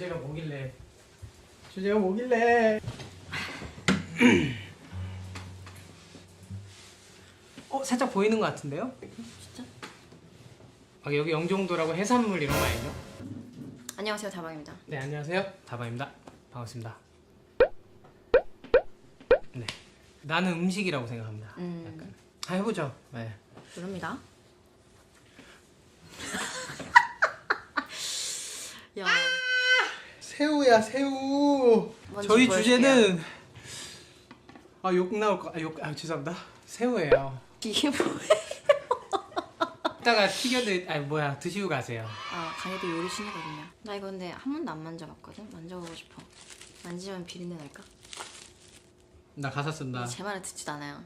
주제가 뭐길래 주제가 뭐길래 어 살짝 보이는 것 같은데요? 진짜? 아, 여기 영종도라고 해산물 이런 거 아니죠? 안녕하세요 다방입니다. 네 안녕하세요 다바입니다 반갑습니다 네 나는 음식이라고 생각합니다 음. 약간 아 해보죠 네 그럽니다. 야 새우야 새우 저희 보여줄게요. 주제는 아 욕 나올 거 아 욕 아 죄송합니다 새우예요 이게 뭐야? 이따가 튀겨드 아니 뭐야 드시고 가세요 아 강희도 요리 신이거든요. 나 이거 근데 한 번도 안 만져봤거든. 만져보고 싶어. 만지면 비린내 날까? 나 가사 쓴다 제 말을 듣지도 않아요.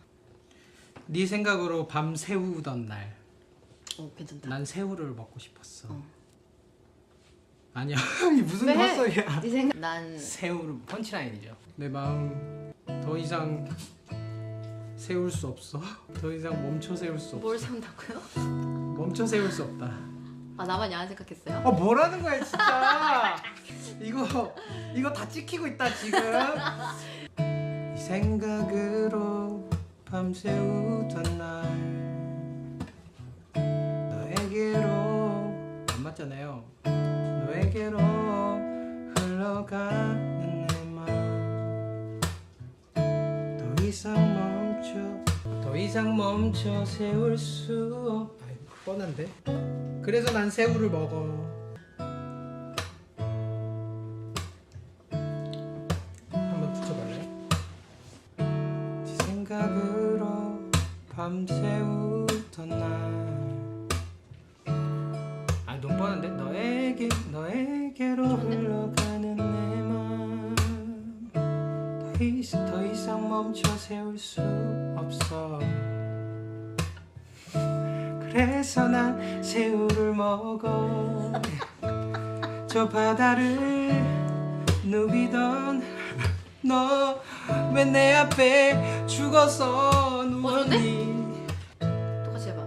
네 생각으로 밤 새우던 날 오 괜찮다. 난 새우를 먹고 싶었어 어. 아니야 이 무슨 왜? 헛소리야 네 생각. 난 새우를 펀치라인이죠 내 마음 더 이상 세울 수 없어 더 이상 멈춰 세울 수 없어 뭘 세운다고요? 멈춰 세울 수 없다 아 나만 야한 생각했어요? 아 뭐라는 거야 진짜 이거 이거 다 찍히고 있다 지금 이 생각으로 밤새우던 날 너에게로 안 맞잖아요 너에게로 흘러가는 내맘더 이상 멈춰 더 이상 멈춰 세울 수 없... 아이 뻔한데 그래서 난 새우를 먹어. 한번 붙여볼래요? 네 생각으로 밤새우 더 이상 더 이상 멈춰 세울 수 없어. 그래서 난 새우를 먹어. 저 바다를 누비던 너 왜 내 앞에 죽어서 누웠니? 똑같이 해봐.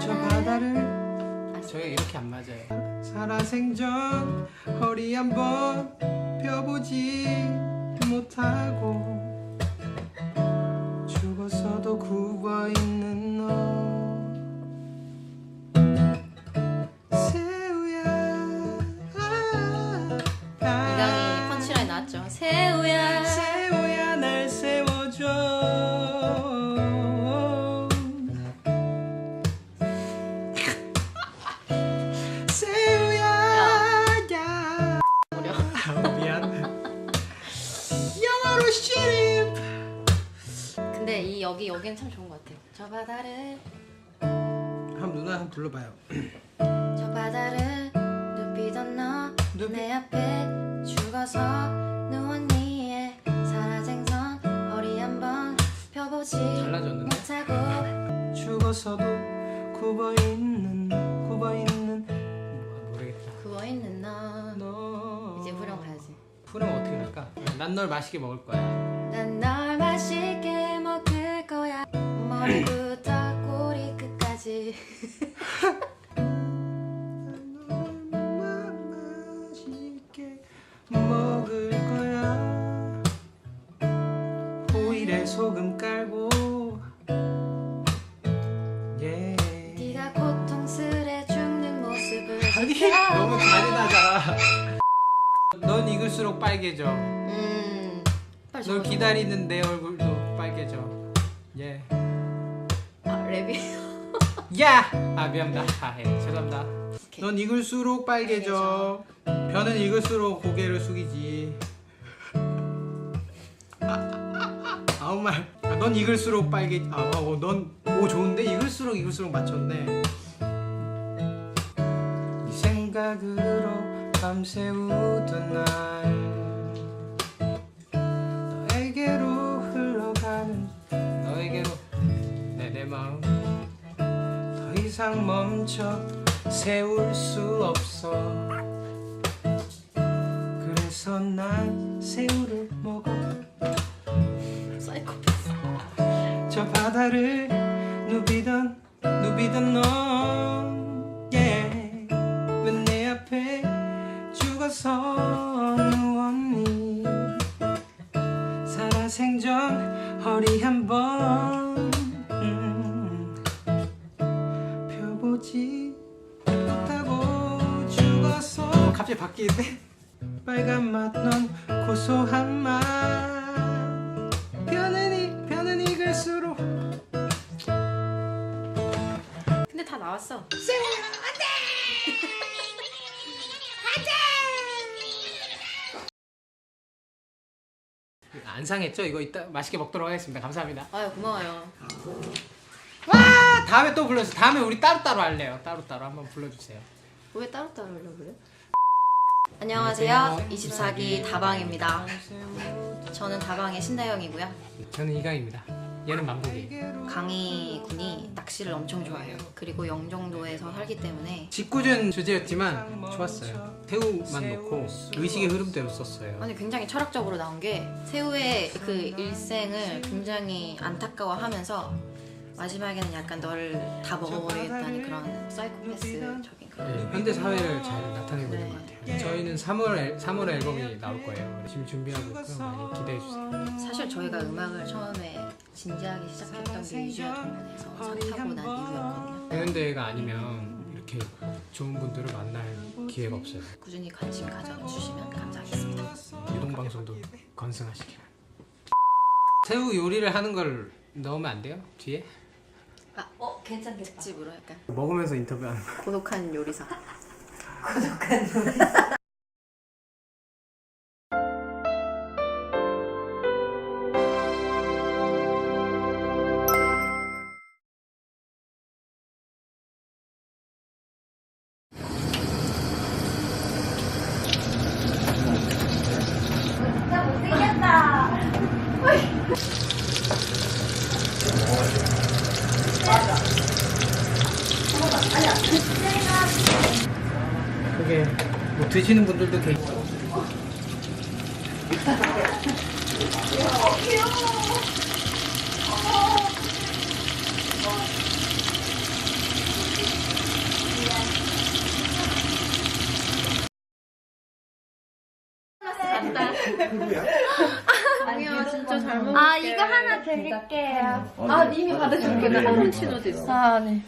저 바다를 저희가 이렇게 안 맞아요. 살아생전 허리 한번 펴보지 못하고 죽었어도 구워있는 여기 여기는 참 좋은 것 같아. 저 바다를 한번 누나 한번 불러봐요. 저 바다를 눕히던 너내 눕히- 앞에 죽어서 누웠니 살아생선 허리 한번 펴보지? 못하고 죽어서도 굽어 있는 굽어 있는 뭐, 모르겠다. 구워있는 너. 너. 이제 후렴 가야지. 후렴 어떻게 할까? 난 널 맛있게 먹을 거야. 난 널 맛있게 끝까지 맛있게 먹을 거야. 호일에 소금 깔고. 예. 네가 고통스레 죽는 모습을 아니 지켜. 너무 잔인하잖아 넌 익을수록 빨개져. 음 빨리 널. 기다리는 내 얼굴도 빨개져. 예. 아 랩이 야! 아 미안합니다 아, 예. 죄송합니다 오케이. 넌 익을수록 빨개져 변은 익을수록 고개를 숙이지 아무 말. 아, 넌 익을수록 빨개. 아, 어, 넌오 좋은데 익을수록 익을수록 맞췄네. 이 생각으로 밤새우던 날 너에게로 흘러가는 너에게로 내 내 마음 더 이상 멈춰 세울 수 없어. 그래서 난 새우를 먹어. 사이코패스 저 바다를 누비던 누비던 너 갑자기 바뀌는데 빨간 맛넌 고소한 맛 변은 이 변은 익을수록 근데 다 나왔어. 안 상했죠? 이거 이따 맛있게 먹도록 하겠습니다 감사합니다 아유 고마워요. 와 다음에 또 불러주세요 다음에 우리 따로따로 할래요 따로따로 한번 불러주세요 왜 따로따로 하려고 그래? 안녕하세요. 24기 다방입니다. 저는 다방의 신다영이고요. 저는 이강입니다 얘는 만복이 강희 군이 낚시를 엄청 좋아해요. 그리고 영종도에서 살기 때문에 짓궂은 주제였지만 좋았어요 새우만 넣고 의식의 흐름대로 썼어요 아니 굉장히 철학적으로 나온 게 새우의 그 일생을 굉장히 안타까워하면서 마지막에는 약간 너를 다 먹어버리겠다는 그런 사이코패스적인 그런 네, 현대 사회를 잘 나타내고 있는 것 네. 같아요 저희는 3월, 앨- 3월 앨범이 나올 거예요 지금 준비하고 있고요 많이 기대해 주세요 사실 저희가 음악을 처음에 진지하게 시작했던 게 유지와 동문에서 사타고 난 이후였거든요. 현대가 아니면 이렇게 좋은 분들을 만날 기회가 없어요 꾸준히 관심 가져주시면 감사하겠습니다. 유동방송도 건승하시길 새우 요리를 하는 걸 넣으면 안 돼요? 뒤에? 아, 어 괜찮겠다. 특집으로 약간 먹으면서 인터뷰하는 거 고독한 요리사. 그게 뭐 드시는 분들도 계시고 아니야 진짜 잘 먹을게. 아 이거 하나 드릴게요. 아 이미 받으셨구나. 카푸치노도 있어. 아 네.